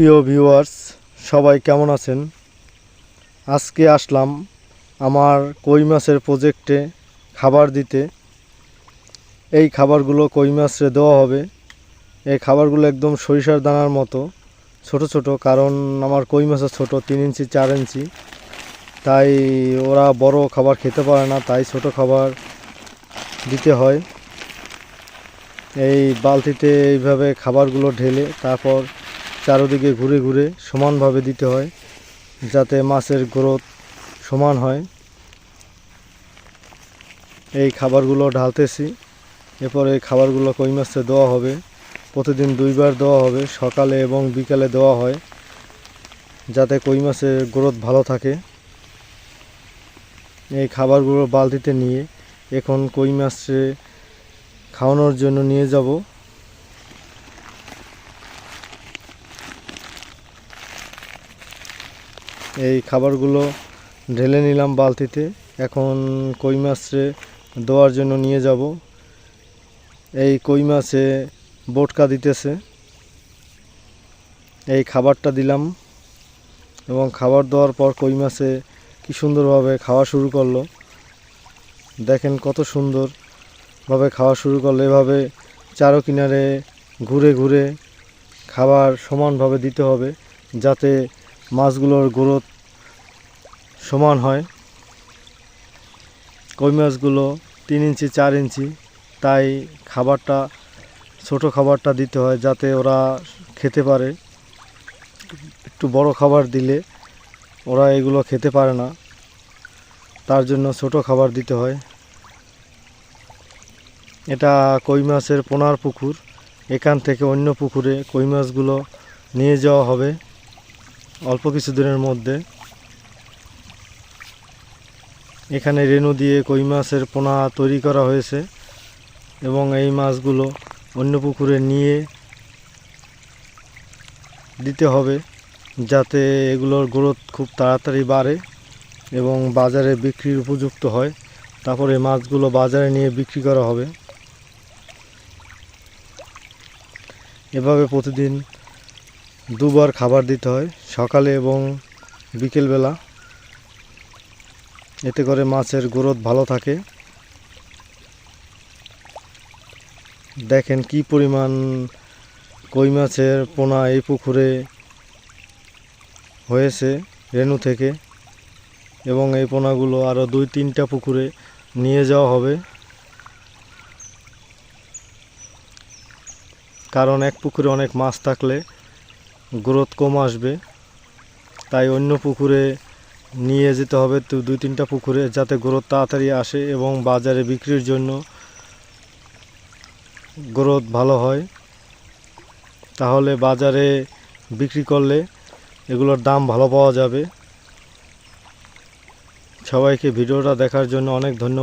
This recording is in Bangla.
প্রিয় ভিউয়ার্স সবাই কেমন আছেন? আজকে আসলাম আমার কই মাছের প্রজেক্টে খাবার দিতে। এই খাবারগুলো কই মাছে দেওয়া হবে। এই খাবারগুলো একদম সরিষার দানার মতো, ছোট ছোট, কারণ আমার কই মাছের ছোট, তিন ইঞ্চি, চার ইঞ্চি। তাই ওরা বড় খাবার খেতে পারে না, তাই ছোট খাবার দিতে হয়। এই বালতিতে এইভাবে খাবারগুলো ঢেলে তারপর চারদিকে ঘুরে ঘুরে সমানভাবে দিতে হয়, যাতে মাছের গ্রোথ সমান হয়। এই খাবারগুলো ঢালতেছি। এরপর এই খাবারগুলো কই মাছে দেওয়া হবে, প্রতিদিন দুইবার দেওয়া হবে, সকালে এবং বিকালে দেওয়া হয়, যাতে কই মাছের গ্রোথ ভালো থাকে। এই খাবারগুলো বালতিতে নিয়ে এখন কই মাছে খাওয়ানোর জন্য নিয়ে যাব। এই খাবারগুলো ঢেলে নিলাম বালতিতে। এখন কই মাছে দেওয়ার জন্য নিয়ে যাব। এই কই মাছে বোটকা দিতেছে। এই খাবারটা দিলাম এবং খাবার দেওয়ার পর কই মাছে কি সুন্দরভাবে খাওয়া শুরু করল। দেখেন কত সুন্দরভাবে খাওয়া শুরু করল। এভাবে চারো কিনারে ঘুরে ঘুরে খাবার সমানভাবে দিতে হবে যাতে মাছগুলোর গ্রোথ সমান হয়। কই মাছগুলো তিন ইঞ্চি, চার ইঞ্চি, তাই খাবারটা, ছোট খাবারটা দিতে হয় যাতে ওরা খেতে পারে। একটু বড় খাবার দিলে ওরা এগুলো খেতে পারে না। তার জন্য ছোট খাবার দিতে হয়। এটা কই মাছের পোনার পুকুর। এখান থেকে অন্য পুকুরে কই মাছগুলো নিয়ে যাওয়া হবে। অল্প কিছু দিনের মধ্যে। এখানে রেণু দিয়ে কই মাছের পোনা তৈরি করা হয়েছে এবং এই মাছগুলো অন্য পুকুরে নিয়ে দিতে হবে যাতে এগুলোর গ্রোথ খুব তাড়াতাড়ি বাড়ে এবং বাজারে বিক্রির উপযুক্ত হয়। তারপরে মাছগুলো বাজারে নিয়ে বিক্রি করা হবে। এভাবে প্রতিদিন দুবার খাবার দিতে হয়, সকালে এবং বিকেলবেলা। এতে করে মাছের গ্রোথ ভালো থাকে। দেখেন কি পরিমাণ কই মাছের পোনা এই পুকুরে হয়েছে রেণু থেকে, এবং এই পোনাগুলো আরও দুই তিনটা পুকুরে নিয়ে যাওয়া হবে। কারণ এক পুকুরে অনেক মাছ থাকলে গ্রোথ কম আসবে। তাই অন্য পুকুরে নিয়ে যেতে হবে তো দুই তিনটা পুকুরে যাতে গ্রোথ তাড়াতাড়ি আসে এবং বাজারে বিক্রির জন্য গ্রোথ ভালো হয়। তাহলে বাজারে বিক্রি করলে এগুলোর দাম ভালো পাওয়া যাবে। সবাইকে ভিডিওটা দেখার জন্য অনেক ধন্যবাদ।